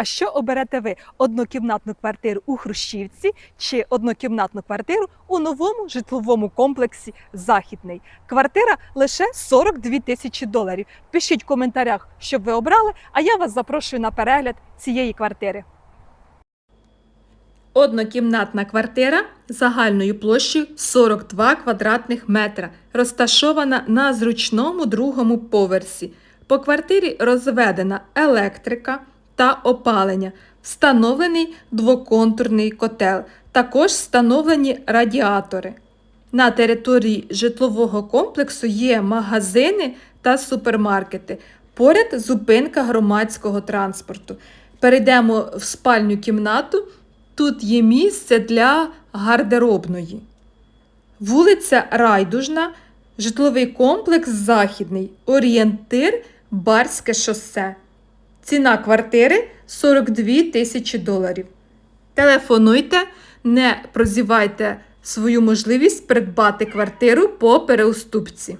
А що оберете ви? Однокімнатну квартиру у Хрущівці чи однокімнатну квартиру у новому житловому комплексі Західний? Квартира лише 42 тисячі доларів. Пишіть в коментарях, що ви обрали, а я вас запрошую на перегляд цієї квартири. Однокімнатна квартира загальною площею 42 квадратних метра, розташована на зручному другому поверсі. По квартирі розведена електрика та опалення, встановлений двоконтурний котел, також встановлені радіатори. На території житлового комплексу є магазини та супермаркети. Поряд зупинка громадського транспорту. Перейдемо в спальню кімнату. Тут є місце для гардеробної. Вулиця Райдужна, житловий комплекс Західний, орієнтир Барське шосе. Ціна квартири 42 тисячі доларів. Телефонуйте, не прозівайте свою можливість придбати квартиру по переуступці.